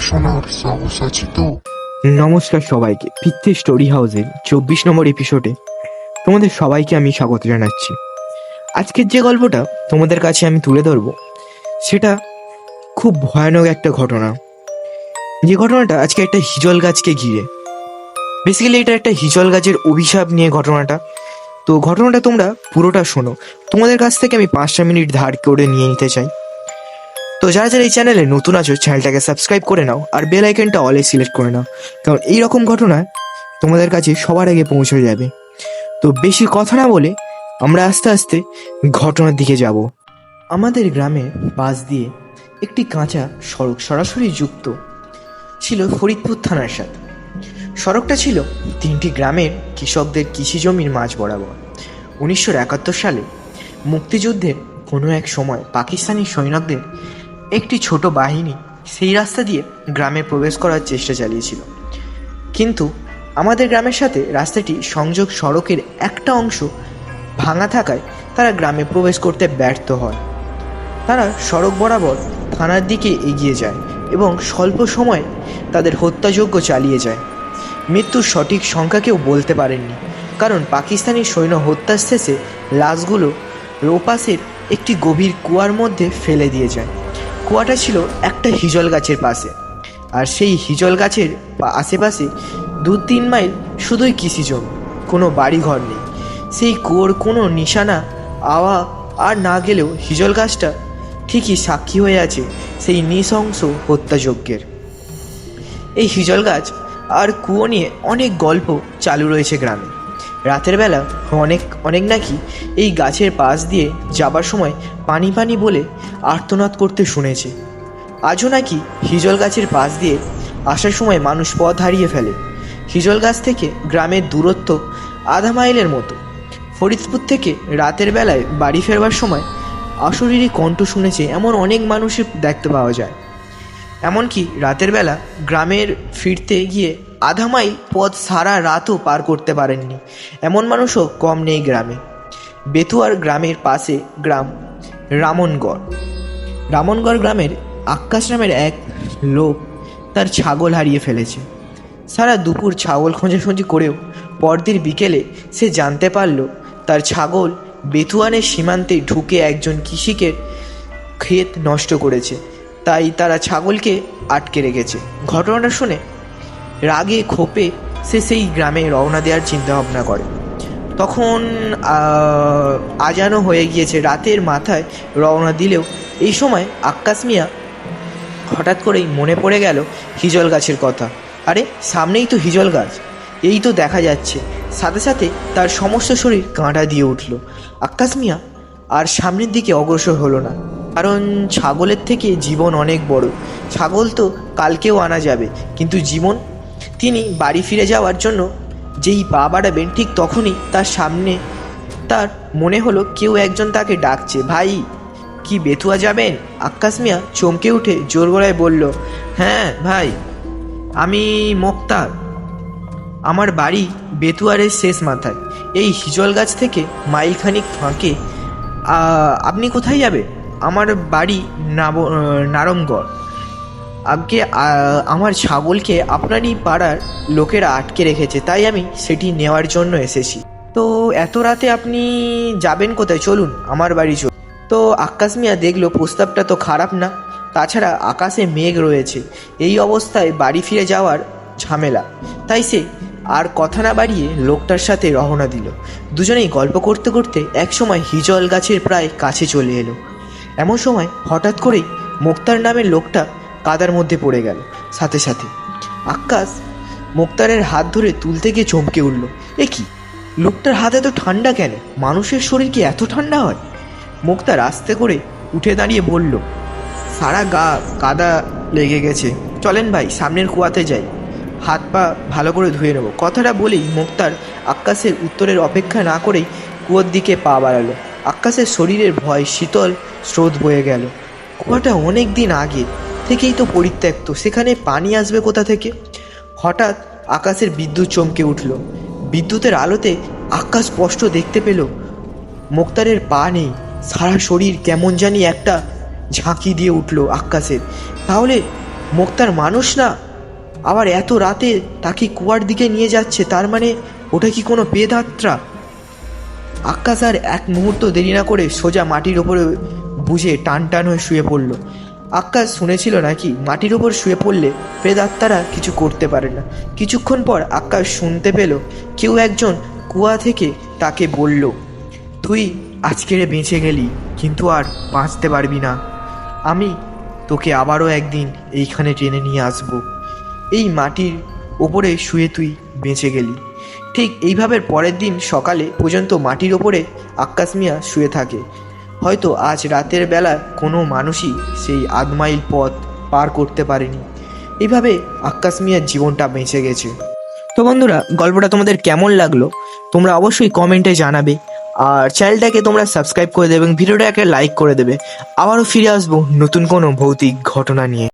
শোনার সাহস আছে তো নমস্কার সবাইকে। পিথ্যে স্টোরি হাউসের চব্বিশ নম্বর এপিসোডে তোমাদের সবাইকে আমি স্বাগত জানাচ্ছি। আজকের যে গল্পটা তোমাদের কাছে আমি তুলে ধরবো, সেটা খুব ভয়ানক একটা ঘটনা। যে ঘটনাটা আজকে একটা হিজল গাছকে ঘিরে। বেসিক্যালি এটা একটা হিজল গাছের অভিশাপ নিয়ে ঘটনাটা। তো ঘটনাটা তোমরা পুরোটা শোনো। তোমাদের কাছ থেকে আমি পাঁচটা মিনিট ধার করে নিয়ে নিতে চাই। তো যারা যারা এই চ্যানেলে নতুন আছো চ্যানেলটাকে সাবস্ক্রাইব করে নাও আর বেল আইকনটা অলে সিলেক্ট করে নাও। কারণ এই রকম ঘটনা তোমাদের কাছে সবার আগে পৌঁছে যাবে। তো বেশি কথা না বলে আমরা আস্তে আস্তে ঘটনার দিকে যাব। আমাদের গ্রামের পাশ দিয়ে একটি কাঁচা সড়ক সরাসরি যুক্ত ছিল ফরিদপুর থানার সাথে। সড়কটা ছিল তিনটি গ্রামের কৃষকদের কৃষি জমির মাঝ বরাবর। উনিশশো একাত্তর সালে মুক্তিযুদ্ধের কোনো এক সময় পাকিস্তানি সৈনিকদের একটি ছোট বাহিনী সেই রাস্তা দিয়ে গ্রামে প্রবেশ করার চেষ্টা চালিয়েছিল। কিন্তু আমাদের গ্রামের সাথে রাস্তাটি সংযোগ সড়কের একটা অংশ ভাঙা থাকায় তারা গ্রামে প্রবেশ করতে ব্যর্থ হয়। তারা সড়ক বরাবর থানার দিকে এগিয়ে যায় এবং স্বল্প সময়ে তাদের হত্যাযজ্ঞ চালিয়ে যায়। মৃত্যুর সঠিক সংখ্যা কেউ বলতে পারেননি, কারণ পাকিস্তানি সৈন্য হত্যার শেষে লাশগুলো রোপাসের একটি গভীর কুয়ার মধ্যে ফেলে দিয়ে যায়। কুয়াটা ছিল একটা হিজল গাছের পাশে। আর সেই হিজল গাছের আশেপাশে দু তিন মাইল শুধুই কৃষি জমি, কোনো বাড়িঘর নেই। সেই কুয়োর কোনো নিশানা, আওয়া আর না গেলেও হিজল গাছটা ঠিকই সাক্ষী হয়ে আছে সেই নৃশংস হত্যাযজ্ঞের। এই হিজল গাছ আর কুয়ো নিয়ে অনেক গল্প চালু রয়েছে গ্রামে। রাতের বেলা অনেক অনেক নাকি এই গাছের পাশ দিয়ে যাবার সময় পানি পানি বলে আর্তনাদ করতে শুনেছে। আজও নাকি হিজল গাছের পাশ দিয়ে আসার সময় মানুষ পথ হারিয়ে ফেলে। হিজল গাছ থেকে গ্রামের দূরত্ব আধা মাইলের মতো। ফরিদপুর থেকে রাতের বেলায় বাড়ি ফেরবার সময় অশরীরী কণ্ঠ শুনেছে এমন অনেক মানুষের দেখতে পাওয়া যায়। এমনকি রাতের বেলা গ্রামের ফিরতে গিয়ে আধা মাইল পথ সারা রাতও পার করতে পারেননি। এমন মানুষও কম নেই গ্রামে। বেতুয়ার গ্রামের পাশে গ্রাম রামনগড় রামনগড় গ্রামের আকাশ নামের এক লোক তার ছাগল হারিয়ে ফেলেছে। সারা দুপুর ছাগল খোঁজাখুঁজি করেও পরদিন বিকেলে সে জানতে পারল, তার ছাগল বেতুয়ানের সীমান্তে ঢুকে একজন কৃষিকের ক্ষেত নষ্ট করেছে। তাই তারা ছাগলকে আটকে রেখেছে। ঘটনাটা শুনে রাগে ক্ষোভে সে সেই গ্রামে রওনা দেওয়ার চিন্তাভাবনা করে। তখন আজানো হয়ে গিয়েছে। রাতের মাথায় রওনা দিলেও এই সময় আক্কাস মিয়া হঠাৎ করেই মনে পড়ে গেল হিজল গাছের কথা। আরে, সামনেই তো হিজল গাছ। এই তো দেখা যাচ্ছে। সাথে সাথে তার সমস্ত শরীর কাঁটা দিয়ে উঠল। আক্কাস মিয়া আর সামনের দিকে অগ্রসর হলো না। কারণ ছাগলের থেকে জীবন অনেক বড়। ছাগল তো কালকেও আনা যাবে, কিন্তু জীবন তিনি বাড়ি ফিরে যাওয়ার জন্য যেই পা বাড়াবেন ঠিক তখনই তার সামনে তার মনে হলো কেউ একজন তাকে ডাকছে। ভাই, কি বেতুয়া যাবেন? আক্কাস মিয়া চমকে উঠে জোর গলায় বলল হ্যাঁ ভাই, আমি মোক্তার। আমার বাড়ি বেতুয়ারের শেষ মাথায়। এই হিজল গাছ থেকে মাইলখানিক ফাঁকে। আপনি কোথায় যাবে আমার বাড়ি নাব, নারমগড়। আহ, আমার ছাগলকে আপনারই পাড়ার লোকেরা আটকে রেখেছে তাই আমি সেটি নেওয়ার জন্য এসেছি। তো এত রাতে আপনি যাবেন কোথায়? চলুন আমার বাড়ি চলুন। তো আকাশ মিয়া দেখল প্রস্তাবটা তো খারাপ না। তাছাড়া আকাশে মেঘ রয়েছে। এই অবস্থায় বাড়ি ফিরে যাওয়ার ঝামেলা। তাই সে আর কথা না বাড়িয়ে লোকটার সাথে রওনা দিল। দুজনেই গল্প করতে করতে একসময় হিজল গাছের প্রায় কাছে চলে এলো। এমন সময় হঠাৎ করেই মোক্তার নামের লোকটা কাদার মধ্যে পড়ে গেল। সাথে সাথে আকাশ মোক্তারের হাত ধরে তুলতে গিয়ে চমকে উঠল। এ কি? লোকটার হাত এত ঠান্ডা কেন? মানুষের শরীর কি এত ঠান্ডা হয়? মুক্তার আস্তে করে উঠে দাঁড়িয়ে বলল, সারা গা কাদা লেগে গেছে। চলেন ভাই, সামনের কুয়াতে যাই। হাত পা ভালো করে ধুয়ে নেব। কথাটা বলেই মুক্তার আকাশের উত্তরের অপেক্ষা না করেই কুয়োর দিকে পা বাড়ালো। আকাশের শরীরের ভয়, শীতল স্রোত বয়ে গেল। কুয়াটা অনেক দিন আগে থেকেই তো পরিত্যক্ত। সেখানে পানি আসবে কোথা থেকে? হঠাৎ আকাশের বিদ্যুৎ চমকে উঠল। বিদ্যুতের আলোতে আকাশ স্পষ্ট দেখতে পেল, মোক্তারের পা নেই। সারা শরীর কেমন জানি একটা ঝাঁকি দিয়ে উঠল আকাশের। তাহলে মোক্তার মানুষ না? আবার এত রাতে তাকে কুয়ার দিকে নিয়ে যাচ্ছে, তার মানে ওটা কি কোনো বেদাত্রা? আকাশ আর এক মুহূর্ত দেরি না করে সোজা মাটির ওপরে বুঝে টান টান হয়ে শুয়ে পড়ল। আকাশ শুনেছিল নাকি মাটির ওপর শুয়ে পড়লে প্রেদাত্মারা কিছু করতে পারে না। কিছুক্ষণ পর আকাশ শুনতে পেল কেউ একজন কুয়া থেকে তাকে বলল, তুই আজকের বেঁচে গেলি, কিন্তু আর বাঁচতে পারবি না। আমি তোকে আবারও একদিন এইখানে টেনে নিয়ে আসব। এই মাটির ওপরে শুয়ে তুই বেঁচে গেলি। ঠিক এইভাবে পরের দিন সকালে পর্যন্ত মাটির ওপরে আক্কাস মিয়া শুয়ে থাকে। হয়তো আজ রাতের বেলা কোনো মানুষই সেই আধমাইল পথ পার করতে পারেনি। এইভাবে আকাশমিয়ার মিয়ার জীবনটা বেঁচে গেছে। তো বন্ধুরা, গল্পটা তোমাদের কেমন লাগল? তোমরা অবশ্যই কমেন্টে জানাবে। আর চ্যানেলটাকে তোমরা সাবস্ক্রাইব করে দেবে এবং ভিডিওটাকে লাইক করে দেবে। আবারও ফিরে আসব নতুন কোনো ভৌতিক ঘটনা নিয়ে।